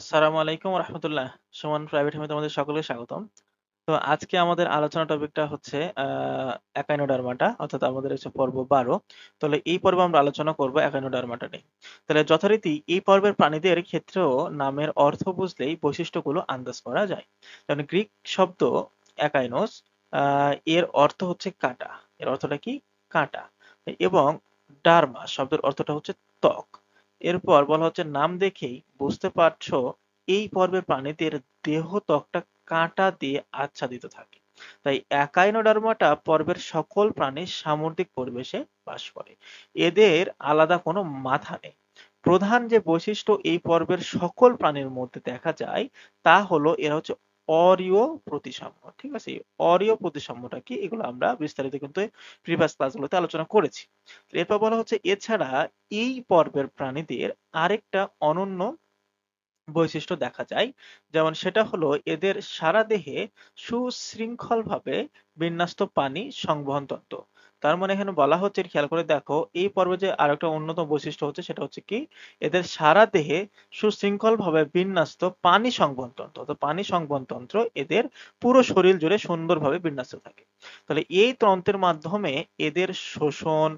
আসসালামু আলাইকুম রহমতুল্লাহ। সুমন প্রাইভেট হোমে তোমাদের সকলকে স্বাগতম। তো আজকে আমাদের আলোচনা টপিকটা হচ্ছে, আহ, একাইনোডার্মাটা, অর্থাৎ আমাদের হচ্ছে পর্ব বারো। তাহলে এই পর্বে আমরা আলোচনা করব একাইনোডার্মাটা নিয়ে। তাহলে যথারীতি এই পর্বের প্রাণীদের ক্ষেত্রেও নামের অর্থ বুঝলেই বৈশিষ্ট্যগুলো আন্দাজ করা যায়। যেমন গ্রিক শব্দ একাইনোস এর অর্থ হচ্ছে কাটা। এর অর্থটা কি? কাটা। এবং ডার্মা শব্দের অর্থটা হচ্ছে ত্বক। এরপর বলা হচ্ছে, নাম দেখেই বুঝতে পারছ, এই পর্বের প্রাণীদের দেহ ত্বকটা কাঁটা দিয়ে আচ্ছাদিত থাকে। তাই একাইনোডার্মাটা পর্বের সকল প্রাণী সামুদ্রিক পরিবেশে বাস করে। এদের আলাদা কোনো মাথা নেই। প্রধান যে বৈশিষ্ট্য এই পর্বের সকল প্রাণীর মধ্যে দেখা যায়, তা হলো এরা হচ্ছে অরীয় প্রতিসাম্য, ঠিক আছে? অরীয় প্রতিসাম্যটা কি? এগুলো আমরা বিস্তারিত কিন্তু প্রিভিয়াস ক্লাসগুলোতে আলোচনা করেছি। এরপর বলা হচ্ছে, এছাড়া এই পর্বের প্রাণীদের আরেকটা অনন্য বৈশিষ্ট্য দেখা যায়। যেমন সেটা হলো, এদের সারা দেহে সুশৃঙ্খলভাবে বিন্যস্ত পানি সংবহন তন্ত্র তার মানে এখানে বলা হচ্ছে, খেয়াল করে দেখো, এই পর্বে যে আরেকটা অন্যতম বৈশিষ্ট্য হচ্ছে, সেটা হচ্ছে কি, এদের সারা দেহে সুশৃঙ্খলভাবে বিন্যস্ত পানি সংবহন তন্ত্র তো পানি সংবহন তন্ত্র এদের পুরো শরীর জুড়ে সুন্দরভাবে বিন্যস্ত থাকে। তাহলে এই তন্ত্রের মাধ্যমে এদের শোষণ,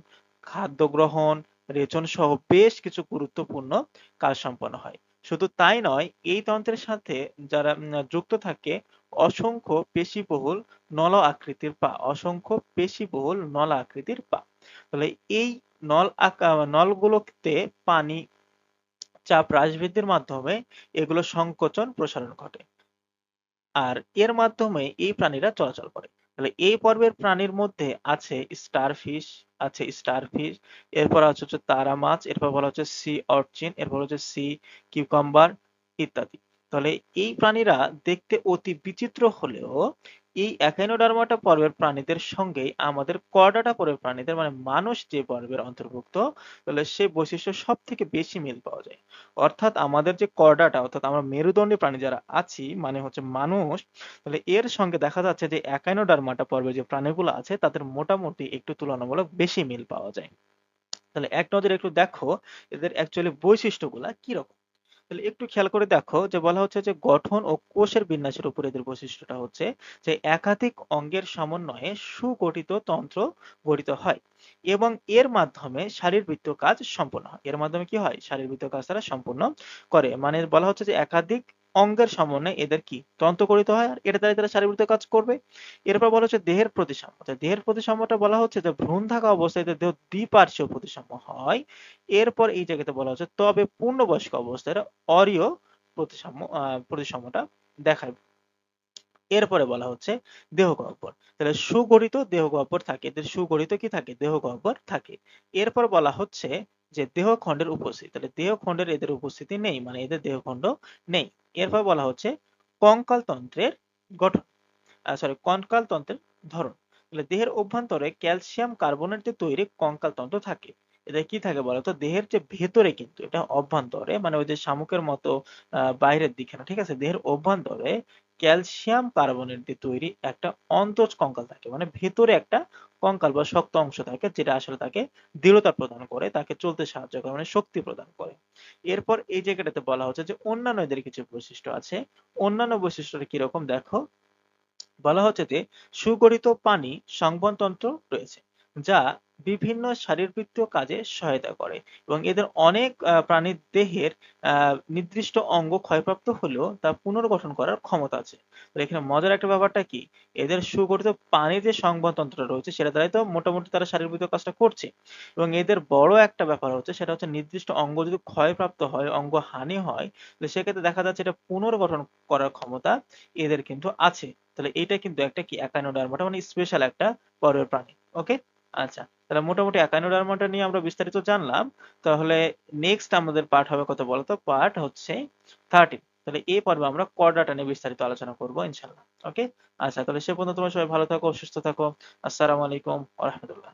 খাদ্য গ্রহণ, রেচন সহ বেশ কিছু গুরুত্বপূর্ণ কাজ সম্পন্ন হয়। শুধু তাই নয়, এই তন্ত্রের সাথে যারা যুক্ত থাকে অসংখ্য পেশিবহুল নল আকৃতির পা, অসংখ্য পেশিবহুল নল আকৃতির পা। তাহলে এই নল নলগুলোতে পানি, চাপ হ্রাস বৃদ্ধির মাধ্যমে এগুলো সংকোচন প্রসারণ ঘটে। আর এর মাধ্যমে এই প্রাণীরা চলাচল করে। তাহলে এই পর্বের প্রাণীর মধ্যে আছে স্টারফিশ আছে স্টারফিশ, এরপর আছে হচ্ছে তারা মাছ, এরপর বলা হচ্ছে সি অর্চিন, এরপর হচ্ছে সি কিউকাম্বার ইত্যাদি। তাহলে এই প্রাণীরা দেখতে অতি বিচিত্র হলেও এই একাইনোডার্মাটা পর্বের প্রাণীদের সঙ্গেই আমাদের কর্ডাটা পর্বের প্রাণীদের মানে মানুষ যে পর্বের অন্তর্ভুক্ত, তাহলে সেই বৈশিষ্ট্য সব থেকে বেশি মিল পাওয়া যায়। অর্থাৎ আমাদের যে কর্ডাটা, অর্থাৎ আমরা মেরুদণ্ডী প্রাণী যারা আছি মানে হচ্ছে মানুষ, তাহলে এর সঙ্গে দেখা যাচ্ছে যে একাইনোডার্মাটা পর্বে যে প্রাণীগুলো আছে, তাদের মোটামুটি একটু তুলনামূলক বেশি মিল পাওয়া যায়। তাহলে এক নজরে একটু দেখো, এদের অ্যাকচুয়ালি বৈশিষ্ট্যগুলা কীরকম? তাহলে একটু খেয়াল করে দেখো যে বলা হচ্ছে যে গঠন ও কোষের বিন্যাসের উপর এদের বৈশিষ্ট্যটা হচ্ছে যে একাধিক অঙ্গের সমন্বয়ে সুগঠিত তন্ত্র গঠিত হয় এবং এর মাধ্যমে শারীরবৃত্তীয় কাজ সম্পন্ন হয়। এর মাধ্যমে কি হয়? শারীরবৃত্তীয় কাজ তারা সম্পন্ন করে। মানে বলা হচ্ছে যে একাধিক অঙ্গের সমন্বয়ে এদের কি তন্ত্র করিত হয় আর এটা দ্বারা তারা শারীরবৃত্তীয় কাজ করবে? এরপর বলা হচ্ছে দেহের প্রতিসাম্য। দেহের প্রতিসাম্যটা বলা হচ্ছে যে ভ্রূণ থাকা অবস্থায় দেহ দ্বিপার্শ্বীয় প্রতিসাম্য হয়। এরপর এই জায়গাতে বলা হচ্ছে তবে পূর্ণবয়স্ক অবস্থায় অরীয় প্রতিসাম্য প্রতিসাম্যটা দেখায়। এরপরে বলা হচ্ছে দেহ গহ্বর। তাহলে সুগঠিত দেহ গহ্বর থাকে। এদের সুগঠিত কি থাকে? দেহ গহ্বর থাকে। এরপর বলা হচ্ছে যে দেহ খণ্ডের উপস্থিতি। তাহলে দেহ খণ্ডের এদের উপস্থিতি নেই মানে এদের দেহ খণ্ড নেই। এরপর বলা হচ্ছে কঙ্কাল তন্ত্রের গঠন সরি কঙ্কাল তন্ত্রের ধরন। তাহলে দেহের অভ্যন্তরে ক্যালসিয়াম কার্বনেট যে তৈরি কঙ্কাল তন্ত্র থাকে, এটা কি থাকে বলতো? দেহের যে ভেতরে কিন্তু, এটা অভ্যন্তরে মানে ওই যে শামুকের মতো বাইরের দিকে না, ঠিক আছে? দেহের অভ্যন্তরে ক্যালসিয়াম কার্বনেট দিয়ে তৈরি একটা অন্তজ কঙ্কাল থাকে মানে ভেতরে একটা কঙ্কাল বা শক্ত অংশ থাকে যেটা আসলে তাকে দৃঢ়তা প্রদান করে, তাকে চলতে সাহায্য করে মানে শক্তি প্রদান করে। এরপর এই জায়গাটাতে বলা হচ্ছে যে, অন্যান্য এদের কিছু বৈশিষ্ট্য আছে। অন্যান্য বৈশিষ্ট্যটা কীরকম দেখো, বলা হচ্ছে যে, সুগঠিত পানি সংবহনতন্ত্র রয়েছে, যা বিভিন্ন শারীরবৃত্তীয় কাজে সহায়তা করে এবং এদের অনেক প্রাণীর দেহের নির্দিষ্ট অঙ্গ ক্ষয়প্রাপ্ত হলেও তা পুনর্গঠন করার ক্ষমতা আছে। এখানে মজার একটা ব্যাপারটা কি? এদের সুগঠিত পানির যে সংবহনতন্ত্র রয়েছে সেটা দ্বারাই তো মোটামুটি তারা শারীরবৃত্তীয় কাজটা করছে এবং এদের বড় একটা ব্যাপার হচ্ছে সেটা হচ্ছে নির্দিষ্ট অঙ্গ যদি ক্ষয়প্রাপ্ত হয়, অঙ্গ হানি হয়, তাহলে সেক্ষেত্রে দেখা যাচ্ছে এটা পুনর্গঠন করার ক্ষমতা এদের কিন্তু আছে। তাহলে এটা কিন্তু একটা কি? একাইনোডার্মাটা মানে স্পেশাল একটা পরের প্রাণী। ওকে আচ্ছা তাহলে মোটামুটি একাইনোডার্মাটা নিয়ে আমরা বিস্তারিত জানলাম। তাহলে নেক্সট আমাদের পার্ট হবে কত বলতো? পার্ট হচ্ছে থার্টি তাহলে এই পর্বে আমরা কর্ডাটা নিয়ে বিস্তারিত আলোচনা করব ইনশাল্লাহ ওকে আচ্ছা তাহলে সে পর্যন্ত তোমার সবাই ভালো থাকো, সুস্থ থাকো। আসসালামু আলাইকুম রহমতুল্লাহ।